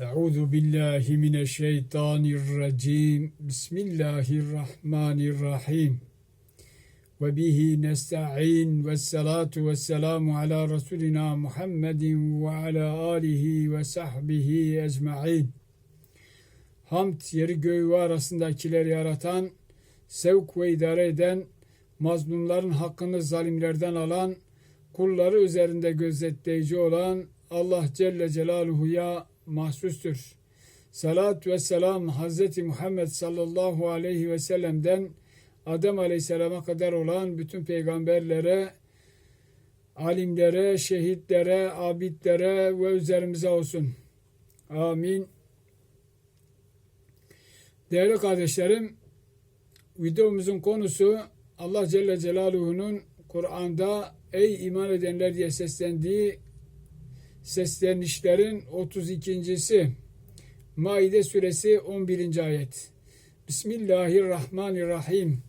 Euzu billahi mineşşeytanirracim. Bismillahirrahmanirrahim. Ve bihi nesta'in ve salatu ve selamu ala Resulina Muhammedin ve ala alihi ve sahbihi ecma'in. Hamd yeri göğü arasındakileri yaratan, sevk ve idare eden, mazlumların hakkını zalimlerden alan, kulları üzerinde gözetleyici olan Allah Celle Celaluhu'ya mahsustur. Salat ve selam Hazreti Muhammed sallallahu aleyhi ve sellem'den Adem aleyhisselama kadar olan bütün peygamberlere, alimlere, şehitlere, abidlere ve üzerimize olsun. Amin. Değerli kardeşlerim, videomuzun konusu Allah Celle Celaluhu'nun Kur'an'da ey iman edenler diye seslendiği seslenişlerin 32.si Maide suresi 11. ayet. Bismillahirrahmanirrahim.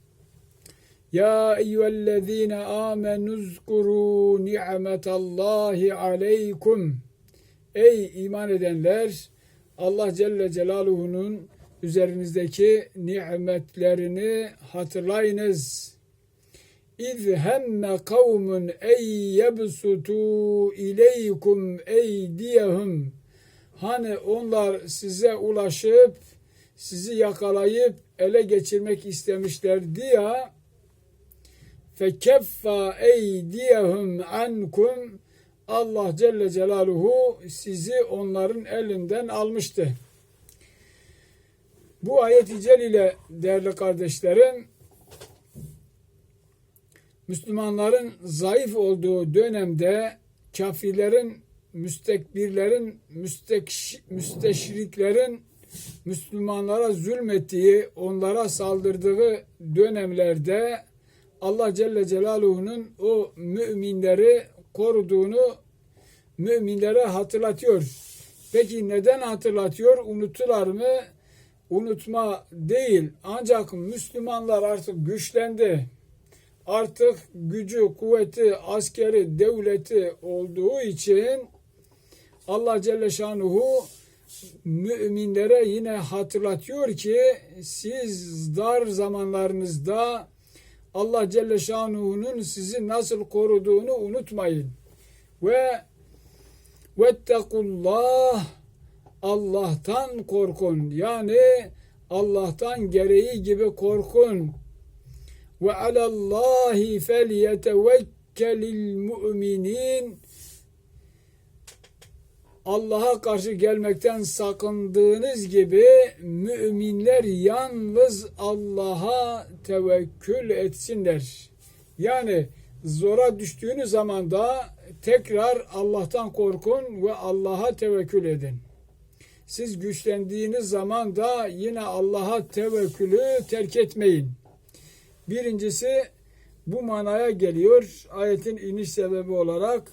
Ya eyyühellezine amenu zkuru ni'metallahi aleykum. Ey iman edenler Allah Celle Celaluhu'nun üzerinizdeki nimetlerini hatırlayınız. İz hemme kavmun ey yebsutu ileykum eydiyehum. Hani onlar size ulaşıp sizi yakalayıp ele geçirmek istemişlerdi ya. Fekeffa eydiyehum ankum. Allah Celle Celaluhu sizi onların elinden almıştı. Bu ayet-i celile değerli kardeşlerim Müslümanların zayıf olduğu dönemde kafirlerin, müstekbirlerin, müstek, müsteşriklerin Müslümanlara zulmettiği, onlara saldırdığı dönemlerde Allah Celle Celaluhu'nun o müminleri koruduğunu müminlere hatırlatıyor. Peki neden hatırlatıyor? Unuttular mı? Unutma değil. Ancak Müslümanlar artık güçlendi artık gücü, kuvveti, askeri, devleti olduğu için Allah Celle Şanuhu müminlere yine hatırlatıyor ki siz dar zamanlarınızda Allah Celle Şanuhu'nun sizi nasıl koruduğunu unutmayın. Ve vettekullah Allah'tan korkun. Yani Allah'tan gereği gibi korkun ve alallahi felyetevekkelil mu'minin Allah'a karşı gelmekten sakındığınız gibi müminler yalnız Allah'a tevekkül etsinler. Yani zora düştüğünüz zaman da tekrar Allah'tan korkun ve Allah'a tevekkül edin. Siz güçlendiğiniz zaman da yine Allah'a tevekkülü terk etmeyin. Birincisi bu manaya geliyor ayetin iniş sebebi olarak.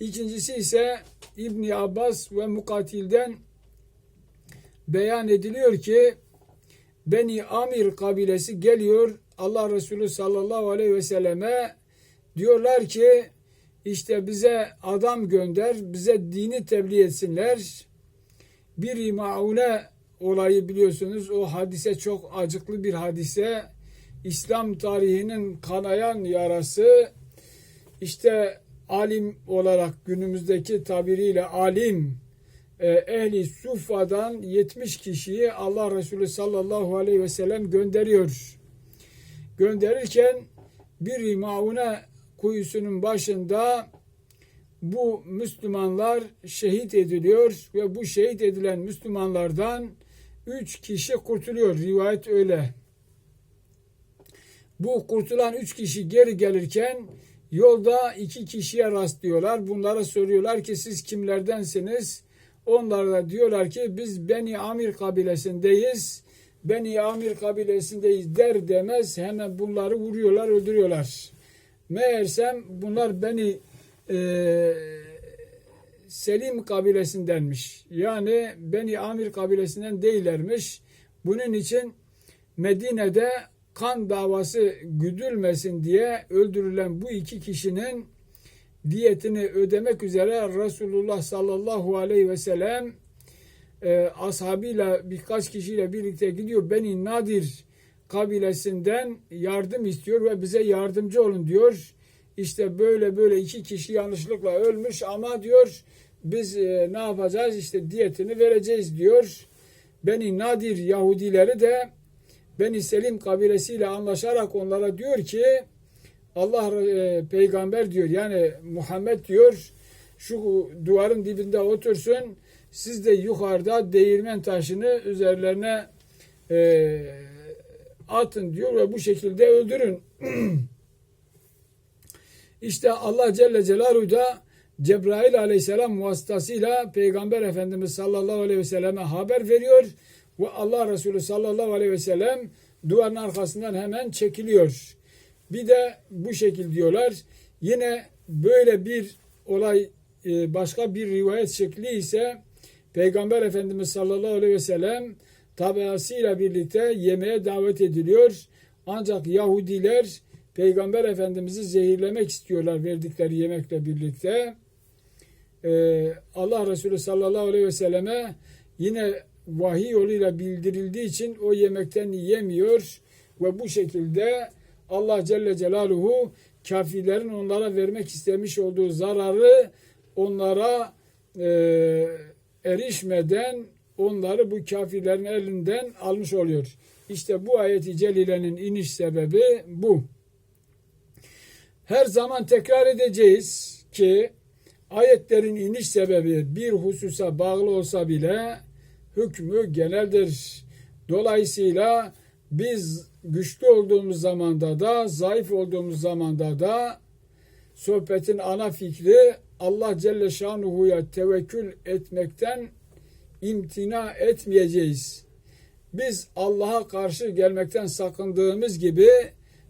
İkincisi ise İbni Abbas ve Mukatil'den beyan ediliyor ki Beni Amir kabilesi geliyor Allah Resulü sallallahu aleyhi ve selleme diyorlar ki işte bize adam gönder, bize dini tebliğ etsinler. Bir maune olayı biliyorsunuz o hadise çok acıklı bir hadise. İslam tarihinin kanayan yarası işte alim olarak günümüzdeki tabiriyle alim e, ehli sufadan 70 kişiyi Allah Resulü sallallahu aleyhi ve sellem gönderiyor. Gönderirken bir maune kuyusunun başında bu Müslümanlar şehit ediliyor ve bu şehit edilen Müslümanlardan üç kişi kurtuluyor. Rivayet öyle. Bu kurtulan üç kişi geri gelirken yolda iki kişiye rastlıyorlar. Bunlara soruyorlar ki siz kimlerdensiniz? Onlar da diyorlar ki biz Beni Amir kabilesindeyiz. Beni Amir kabilesindeyiz der demez hemen bunları vuruyorlar, öldürüyorlar. Meğersem bunlar Beni e, Selim kabilesindenmiş. Yani Beni Amir kabilesinden değillermiş. Bunun için Medine'de kan davası güdülmesin diye öldürülen bu iki kişinin diyetini ödemek üzere Resulullah sallallahu aleyhi ve sellem e, ashabıyla birkaç kişiyle birlikte gidiyor. Beni Nadir kabilesinden yardım istiyor ve bize yardımcı olun diyor. İşte böyle böyle iki kişi yanlışlıkla ölmüş ama diyor biz e, ne yapacağız işte diyetini vereceğiz diyor. Beni Nadir Yahudileri de Beni Selim kabilesiyle anlaşarak onlara diyor ki Allah e, peygamber diyor yani Muhammed diyor şu duvarın dibinde otursun siz de yukarıda değirmen taşını üzerlerine e, atın diyor ve bu şekilde öldürün. işte Allah Celle Celaluhu da Cebrail aleyhisselam vasıtasıyla Peygamber Efendimiz sallallahu aleyhi ve selleme haber veriyor ve Allah Resulü sallallahu aleyhi ve sellem duvarın arkasından hemen çekiliyor. Bir de bu şekil diyorlar. Yine böyle bir olay e, başka bir rivayet şekli ise Peygamber Efendimiz sallallahu aleyhi ve sellem tabiasıyla birlikte yemeğe davet ediliyor. Ancak Yahudiler Peygamber Efendimiz'i zehirlemek istiyorlar verdikleri yemekle birlikte. Ee, Allah Resulü sallallahu aleyhi ve selleme yine vahiy yoluyla bildirildiği için o yemekten yemiyor ve bu şekilde Allah Celle Celaluhu kafirlerin onlara vermek istemiş olduğu zararı onlara e, erişmeden onları bu kafirlerin elinden almış oluyor. İşte bu ayeti celilenin iniş sebebi bu. Her zaman tekrar edeceğiz ki ayetlerin iniş sebebi bir hususa bağlı olsa bile hükmü geneldir. Dolayısıyla biz güçlü olduğumuz zamanda da zayıf olduğumuz zamanda da sohbetin ana fikri Allah Celle Şanuhu'ya tevekkül etmekten imtina etmeyeceğiz. Biz Allah'a karşı gelmekten sakındığımız gibi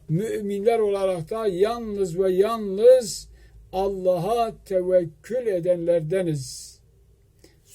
müminler olarak da yalnız ve yalnız Allah'a tevekkül edenlerdeniz.